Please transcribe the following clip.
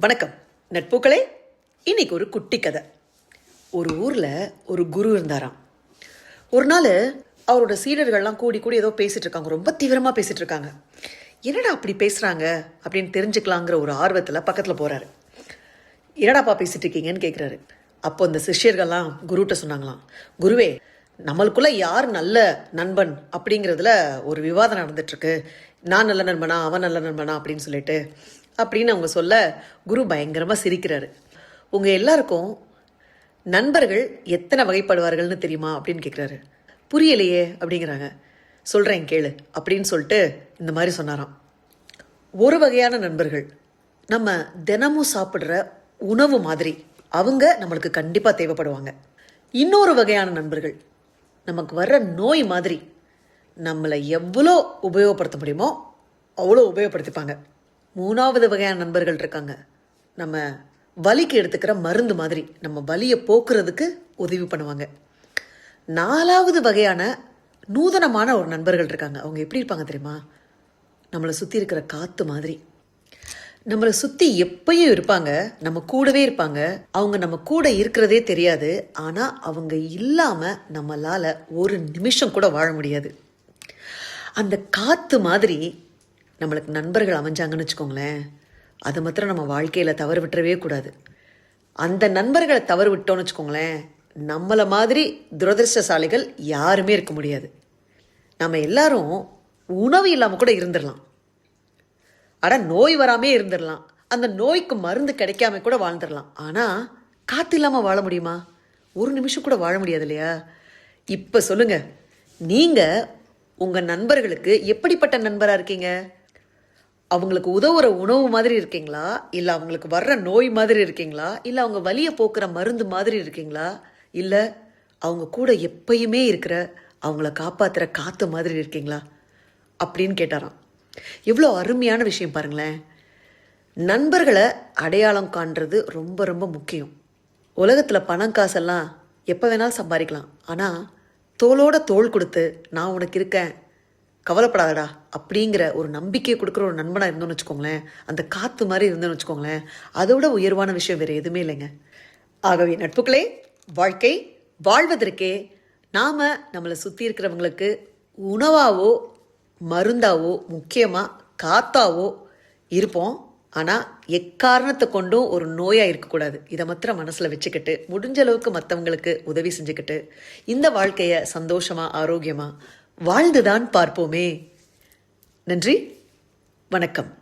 வணக்கம். நட்புகளே இன்னைக்கு ஒரு குட்டி கதை. ஒரு ஊரில் ஒரு குரு இருந்தாராம். ஒரு நாள் அவரோட சீடர்கள்லாம் கூடி கூடி ஏதோ பேசிட்டு இருக்காங்க. ரொம்ப தீவிரமாக பேசிட்டு இருக்காங்க. என்னடா அப்படி பேசுகிறாங்க அப்படின்னு தெரிஞ்சுக்கலாங்கிற ஒரு ஆர்வத்தில் பக்கத்தில் போகிறாரு என்னடாப்பா பேசிட்டு இருக்கீங்கன்னு கேட்குறாரு அப்போ அந்த சிஷ்யர்கள்லாம் குருட்ட சொன்னாங்களாம். குருவே நம்மளுக்குள்ள யார் நல்ல நண்பன் அப்படிங்கிறதுல ஒரு விவாதம் நடந்துட்டு இருக்கு. நான் நல்ல நண்பனா அவன் நல்ல நண்பனா அப்படின்னு சொல்லிட்டு அப்படின்னு அவங்க சொல்ல குரு பயங்கரமாக சிரிக்கிறாரு. உங்கள் எல்லாருக்கும் நண்பர்கள் எத்தனை வகைப்படுவார்கள்னு தெரியுமா அப்படின்னு கேட்குறாரு புரியலையே அப்படிங்கிறாங்க. சொல்கிறேன் கேளு அப்படின்னு சொல்லிட்டு இந்த மாதிரி சொன்னாராம். ஒரு வகையான நண்பர்கள். நம்ம தினமும் சாப்பிட்ற உணவு மாதிரி அவங்க நம்மளுக்கு கண்டிப்பாக தேவைப்படுவாங்க. இன்னொரு வகையான நண்பர்கள். நமக்கு வர்ற நோய் மாதிரி நம்மளை எவ்வளோ உபயோகப்படுத்த முடியுமோ அவ்வளோ உபயோகப்படுத்திப்பாங்க. மூணாவது வகையான நண்பர்கள் இருக்காங்க. நம்ம வலிக்கு எடுத்துக்கிற மருந்து மாதிரி நம்ம வலியை போக்குறதுக்கு உதவி பண்ணுவாங்க. நாலாவது வகையான நூதனமான ஒரு நண்பர்கள் இருக்காங்க. அவங்க எப்படி இருப்பாங்க தெரியுமா? நம்மளை சுற்றி இருக்கிற காற்று மாதிரி. நம்மளை சுற்றி எப்பயும் இருப்பாங்க. நம்ம கூடவே இருப்பாங்க. அவங்க நம்ம கூட இருக்கிறதே தெரியாது. ஆனால் அவங்க இல்லாமல் நம்மளால் ஒரு நிமிஷம் கூட வாழ முடியாது. அந்த காற்று மாதிரி நம்மளுக்கு நண்பர்கள் அமைஞ்சாங்கன்னு வச்சுக்கோங்களேன் அது மாத்திரம் நம்ம வாழ்க்கையில் தவறு விட்டுறவே கூடாது. அந்த நண்பர்களை தவறு விட்டோம்னு வச்சுக்கோங்களேன் நம்மளை மாதிரி துரதிருஷ்டசாலிகள் யாருமே இருக்க முடியாது. நம்ம எல்லாரும் உணவு இல்லாமல் கூட இருந்துடலாம். ஆனால் நோய் வராமே இருந்துடலாம். அந்த நோய்க்கு மருந்து கிடைக்காம கூட வாழ்ந்துடலாம். ஆனால் காற்று இல்லாமல் வாழ முடியுமா? ஒரு நிமிஷம் கூட வாழ முடியாது இல்லையா? இப்போ சொல்லுங்கள் நீங்கள் உங்கள் நண்பர்களுக்கு எப்படிப்பட்ட நண்பராக இருக்கீங்க? அவங்களுக்கு உதவுற உணவு மாதிரி இருக்கீங்களா? இல்லை அவங்களுக்கு வர்ற நோய் மாதிரி இருக்கீங்களா? இல்லை அவங்க வலியை போக்குற மருந்து மாதிரி இருக்கீங்களா? இல்லை அவங்க கூட எப்பயுமே இருக்கிற அவங்கள காப்பாத்துற காத்து மாதிரி இருக்கீங்களா? அப்படின்னு கேட்டாராம். எவ்வளோ அருமையான விஷயம் பாருங்களேன். நண்பர்களை அடையாளம் காண்றது ரொம்ப ரொம்ப முக்கியம். உலகத்தில் பணம் காசெல்லாம் எப்போ வேணாலும் சம்பாதிக்கலாம். ஆனால் தோளோட தோல் கொடுத்து நான் உனக்கு இருக்கேன் கவலைப்படாதடா அப்படிங்கிற ஒரு நம்பிக்கையை கொடுக்குற ஒரு நண்பனாக இருந்தோம்னு வச்சுக்கோங்களேன். அந்த காற்று மாதிரி இருந்தோம்னு வச்சுக்கோங்களேன். அதோட உயர்வான விஷயம் வேறு எதுவுமே இல்லைங்க. ஆகவே நட்புகளே வாழ்க்கை வாழ்வதற்கே நாம் நம்மளை சுற்றி இருக்கிறவங்களுக்கு உணவாவோ மருந்தாவோ முக்கியமாக காத்தாவோ இருப்போம். ஆனால் எக்காரணத்தை கொண்டும் ஒரு நோயாக இருக்கக்கூடாது. இதை மாத்திரம் மனசில் வச்சுக்கிட்டு முடிஞ்ச அளவுக்கு மற்றவங்களுக்கு உதவி செஞ்சுக்கிட்டு இந்த வாழ்க்கையை சந்தோஷமாக ஆரோக்கியமாக வாழ்ந்துதான் பார்ப்போமே. நன்றி. வணக்கம்.